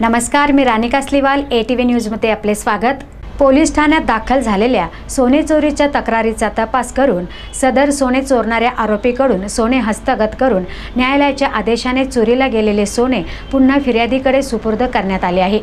नमस्कार मी Rani Kasliwal A T V न्यूजमध्ये आपले स्वागत. पोलीस ठाण्यात दाखल झालेल्या सोने चोरीच्या तक्रारीचा तपास करून सदर सोने चोरणाऱ्या आरोपीकडून सोने हस्तगत करून न्यायालयाच्या आदेशाने चोरीला गेलेले सोने पुन्हा फिर्यादीकडे सुपूर्द करण्यात आले आहे.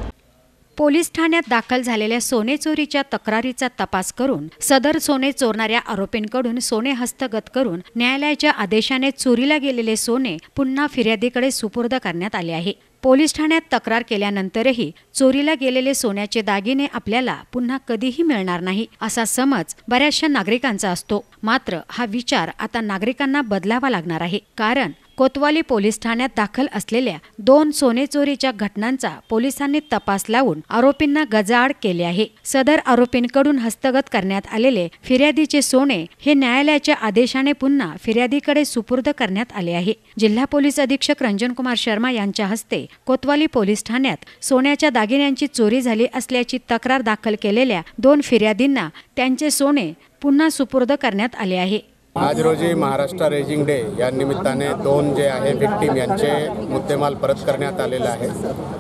पोलीस ठाण्यात दाखल झालेल्या सोने चोरीच्या तक्रारीचा तपास करून सदर सोने चोरणाऱ्या आरोपींकडून सोने हस्तगत करून न्यायालयाच्या आदेशाने चोरीला गेलेले सोने पुन्हा फिर्यादीकडे सुपूर्द करण्यात आले आहे. पोलीस ठाण्यात तक्रार केल्यानंतरही चोरीला गेलेले सोन्याचे दागिने आपल्याला पुन्हा कधीही मिळणार नाही असा समज बऱ्याचशा नागरिकांचा असतो. मात्र हा विचार आता नागरिकांना बदलावा लागणार आहे. कारण कोतवाली पोलीस ठाण्यात दाखल असलेल्या दोन सोने चोरीच्या घटनांचा पोलिसांनी तपास लावून आरोपींना गजाआड केले आहे. सदर आरोपींकडून हस्तगत करण्यात आलेले फिर्यादीचे सोने हे न्यायालयाच्या आदेशाने पुन्हा फिर्यादीकडे सुपूर्द करण्यात आले आहे. जिल्हा पोलीस अधीक्षक रंजन कुमार शर्मा यांच्या हस्ते कोतवाली पोलीस ठाण्यात सोन्याच्या दागिन्यांची चोरी झाली असल्याची तक्रार दाखल केलेल्या दोन फिर्यादींना त्यांचे सोने पुन्हा सुपूर्द करण्यात आले आहे. आज रोजी महाराष्ट्र रेजिंग डे या निमित्ताने दोन जे आहे व्हिक्टीम यांचे मुद्देमाल परत करण्यात आलेले आहे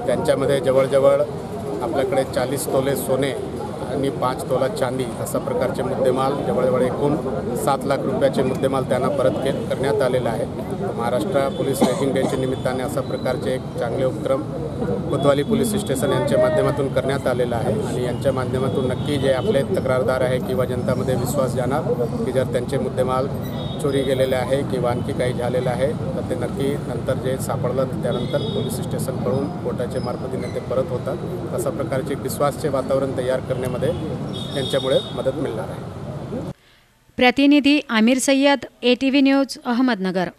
त्यांच्यामध्ये जवळजवळ आपल्याकडे चाळीस तोले सोने आणि पाच तोला चांदी अशा प्रकारचे मुद्देमाल जवळजवळ एकूण सात लाख रुपयाचे मुद्देमाल त्यांना परत के करण्यात आलेला आहे महाराष्ट्र पोलीस रेजिंग डेच्या निमित्ताने अशा प्रकारचे एक चांगले उपक्रम कोतवाली पोलीस स्टेशन यांच्या माध्यमातून करण्यात आलेलं आहे आणि यांच्या माध्यमातून नक्की जे आपले तक्रारदार आहे किंवा जनतामध्ये विश्वास जाणार की जर त्यांचे मुद्देमाल चोरी गेलेले आहे किंवा आणखी काही झालेलं आहे तर ते नक्की नंतर जे सापडलं त्यानंतर पोलीस स्टेशनकडून कोर्टाच्या मार्फतीने ते परत होतात. अशा प्रकारचे विश्वासचे वातावरण तयार करण्यामध्ये यांच्यामुळे मदत मिळणार आहे. प्रतिनिधी Aamir Sayyad A T V news Ahmednagar.